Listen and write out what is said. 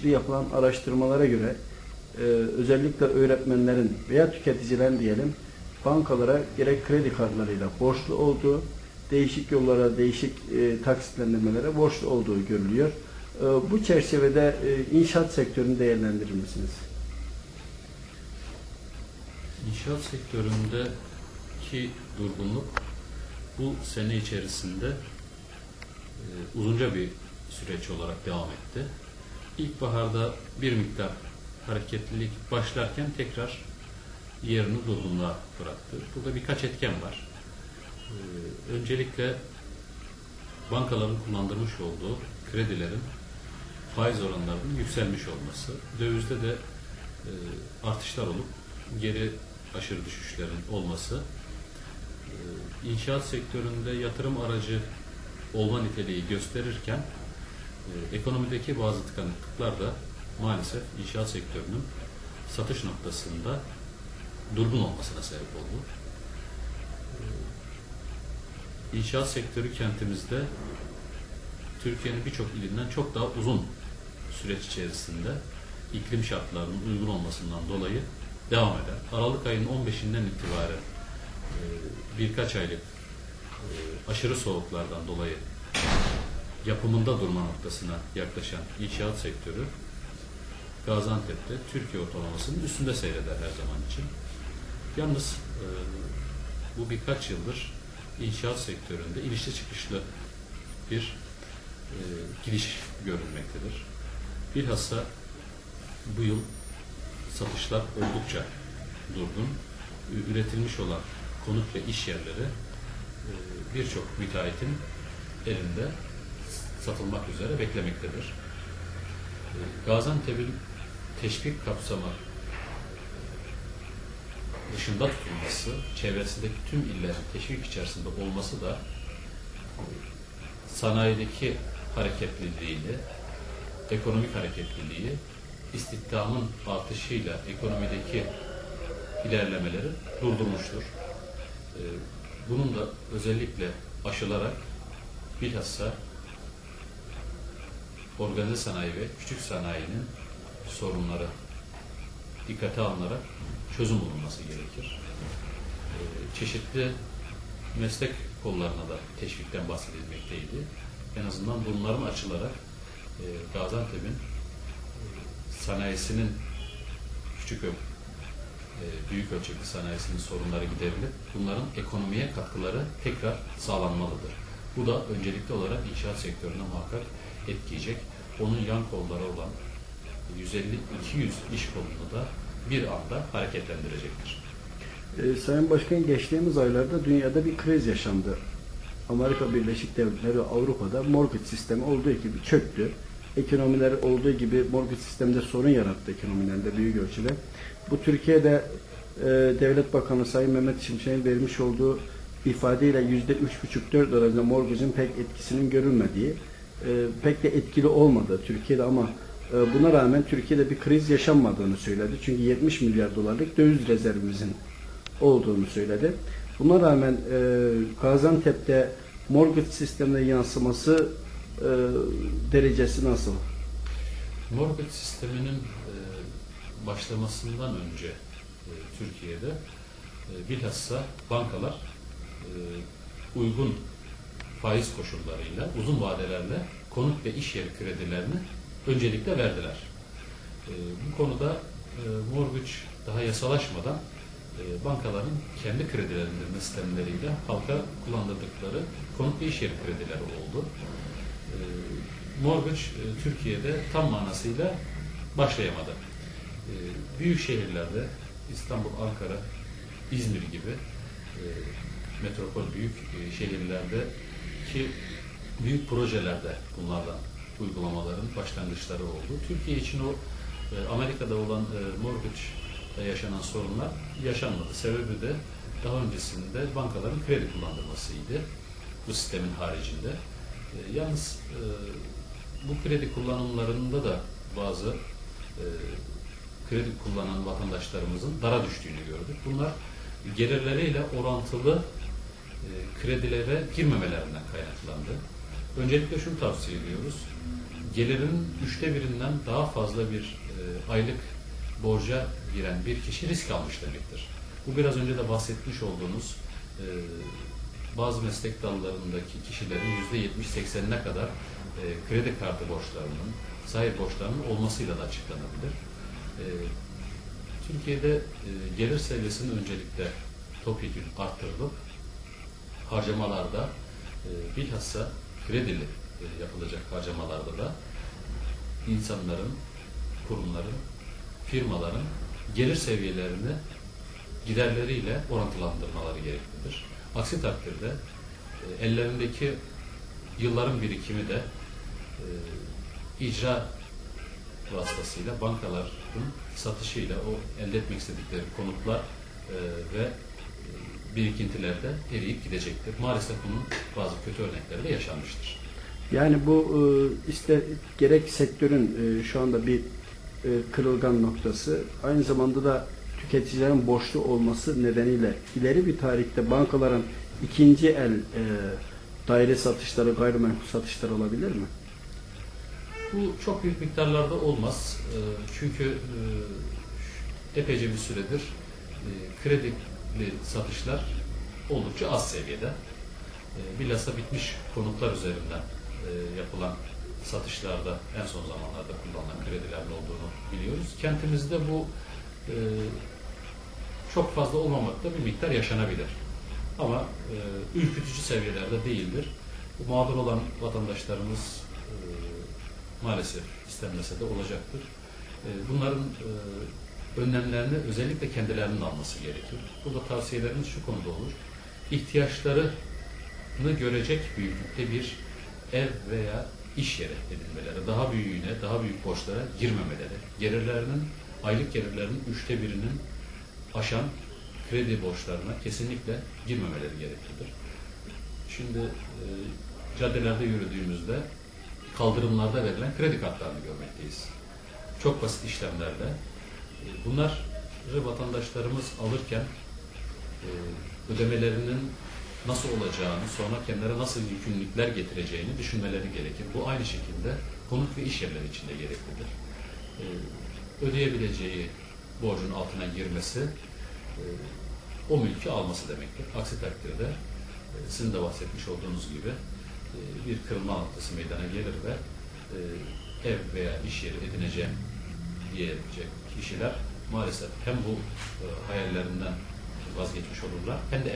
çeşitli yapılan araştırmalara göre e, özellikle öğretmenlerin veya tüketicilerin diyelim bankalara gerek kredi kartlarıyla borçlu olduğu, değişik yollara, değişik e, taksitlendirmelere borçlu olduğu görülüyor. E, bu çerçevede e, inşaat sektörünü değerlendirir misiniz? İnşaat sektöründeki durgunluk bu sene içerisinde e, uzunca bir süreç olarak devam etti. İlkbaharda bir miktar hareketlilik başlarken tekrar yerini durgunluğa bıraktı. Burada birkaç etken var. E, öncelikle bankaların kullandırmış olduğu kredilerin faiz oranlarının yükselmiş olması, dövizde de e, artışlar olup geri aşırı düşüşlerin olması, e, inşaat sektöründe yatırım aracı olma niteliği gösterirken e, ekonomideki bazı tıkanıklıklar da maalesef inşaat sektörünün satış noktasında durgun olmasına sebep oldu. E, İnşaat sektörü kentimizde Türkiye'nin birçok ilinden çok daha uzun süreç içerisinde iklim şartlarının uygun olmasından dolayı devam eder. Aralık ayının 15'inden itibaren e, birkaç aylık e, aşırı soğuklardan dolayı yapımında durma noktasına yaklaşan inşaat sektörü Gaziantep'te Türkiye ortalamasının üstünde seyreder her zaman için. Yalnız e, bu birkaç yıldır inşaat sektöründe inişli çıkışlı bir e, gidiş görülmektedir. Bilhassa bu yıl satışlar oldukça durgun. Üretilmiş olan konut ve iş yerleri e, birçok müteahhitin elinde satılmak üzere beklemektedir. E, Gaziantep'in teşvik kapsamı dışında tutulması, çevresindeki tüm illerin teşvik içerisinde olması da e, sanayideki hareketliliğini, ekonomik hareketliliği, istihdamın artışıyla ekonomideki ilerlemeleri durdurmuştur. Ee, Bunun da özellikle aşılarak bilhassa organize sanayi ve küçük sanayinin sorunları dikkate alınarak çözüm bulunması gerekir. Ee, Çeşitli meslek kollarına da teşvikten bahsedilmekteydi. En azından bunların açılarak e, Gaziantep'in e, sanayisinin küçük e, büyük ölçekli sanayisinin sorunları giderilip bunların ekonomiye katkıları tekrar sağlanmalıdır. Bu da öncelikli olarak inşaat sektörüne muhakkak etkileyecek. Onun yan kolları olan 150-200 iş kolunu da bir anda hareketlendirecektir. E, Sayın Başkan geçtiğimiz aylarda dünyada bir kriz yaşandı. Amerika Birleşik Devletleri Avrupa'da mortgage sistemi olduğu gibi çöktü. Ekonomiler olduğu gibi mortgage sisteminde sorun yarattı ekonomilerinde büyük ölçüde. Bu Türkiye'de e, Devlet Bakanı Sayın Mehmet Şimşek'in vermiş olduğu ifadeyle yüzde üç buçuk dört arasında mortgage'ın pek etkisinin görülmediği, e, pek de etkili olmadı Türkiye'de ama e, buna rağmen Türkiye'de bir kriz yaşanmadığını söyledi. Çünkü 70 milyar dolarlık döviz rezervimizin olduğunu söyledi. Buna rağmen e, Gaziantep'te mortgage sistemine yansıması derecesi nasıl? Mortgage sisteminin başlamasından önce Türkiye'de bilhassa bankalar uygun faiz koşullarıyla, uzun vadelerle konut ve iş yeri kredilerini öncelikle verdiler. E, bu konuda e, mortgage daha yasalaşmadan e, bankaların kendi kredilendirme sistemleriyle halka kullandırdıkları konut ve iş yeri kredileri oldu. E, e, Türkiye'de tam manasıyla başlayamadı. E, büyük şehirlerde İstanbul, Ankara, İzmir gibi e, metropol büyük e, şehirlerde ki büyük projelerde bunlardan uygulamaların başlangıçları oldu. Türkiye için o e, Amerika'da olan e, mortgage'da yaşanan sorunlar yaşanmadı. Sebebi de daha öncesinde bankaların kredi kullandırmasıydı bu sistemin haricinde. Yalnız bu kredi kullanımlarında da bazı kredi kullanan vatandaşlarımızın dara düştüğünü gördük. Bunlar gelirleriyle orantılı e, kredilere girmemelerinden kaynaklandı. Öncelikle şunu tavsiye ediyoruz. gelirinin üçte birinden daha fazla bir e, aylık borca giren bir kişi risk almış demektir. Bu biraz önce de bahsetmiş olduğunuz e, bazı meslek dallarındaki kişilerin yüzde yetmiş seksenine kadar kredi kartı borçlarının, sahip borçlarının olmasıyla da açıklanabilir. Türkiye'de gelir seviyesinin öncelikle topyekun arttırılıp harcamalarda e, bilhassa kredili e, yapılacak harcamalarda da insanların, kurumların, firmaların gelir seviyelerini giderleriyle orantılandırmaları gereklidir. Aksi takdirde e, ellerindeki yılların birikimi de e, icra vasıtasıyla bankaların satışıyla o elde etmek istedikleri konutlar ve e, birikintiler de eriyip gidecektir. Maalesef bunun bazı kötü örnekleri de yaşanmıştır. Yani bu e, işte gerek sektörün e, şu anda bir e, kırılgan noktası, aynı zamanda da tüketicilerin borçlu olması nedeniyle ileri bir tarihte bankaların ikinci el e, daire satışları, gayrimenkul satışları olabilir mi? Bu çok büyük miktarlarda olmaz. E, Çünkü e, epeyce bir süredir e, kredili satışlar oldukça az seviyede. E, Bilhassa bitmiş konutlar üzerinden e, yapılan satışlarda en son zamanlarda kullanılan kredilerin olduğunu biliyoruz. Kentimizde bu e, çok fazla olmamakta bir miktar yaşanabilir. Ama e, ürkütücü seviyelerde değildir. Bu mağdur olan vatandaşlarımız maalesef istenmese de olacaktır. Bunların önlemlerini özellikle kendilerinin alması gerekir. Burada tavsiyelerimiz şu konuda olur. İhtiyaçlarını görecek büyüklükte bir ev veya iş yeri edinmeleri, daha büyüğüne, daha büyük borçlara girmemeleri, gelirlerinin, aylık gelirlerinin üçte birinin aşan kredi borçlarına kesinlikle girmemeleri gereklidir. Şimdi e, caddelerde yürüdüğümüzde kaldırımlarda verilen kredi kartlarını görmekteyiz. Çok basit işlemlerle. Bunları vatandaşlarımız alırken e, ödemelerinin nasıl olacağını, sonra kendilerine nasıl yükümlülükler getireceğini düşünmeleri gerekir. Bu aynı şekilde konut ve iş yerleri için de gereklidir. E, ödeyebileceği borcun altına girmesi e, o mülkü alması demektir. Aksi takdirde sizin de bahsetmiş olduğunuz gibi bir kırılma noktası meydana gelir ve ev veya iş yeri edineceğim diyecek kişiler maalesef hem bu e, hayallerinden vazgeçmiş olurlar hem de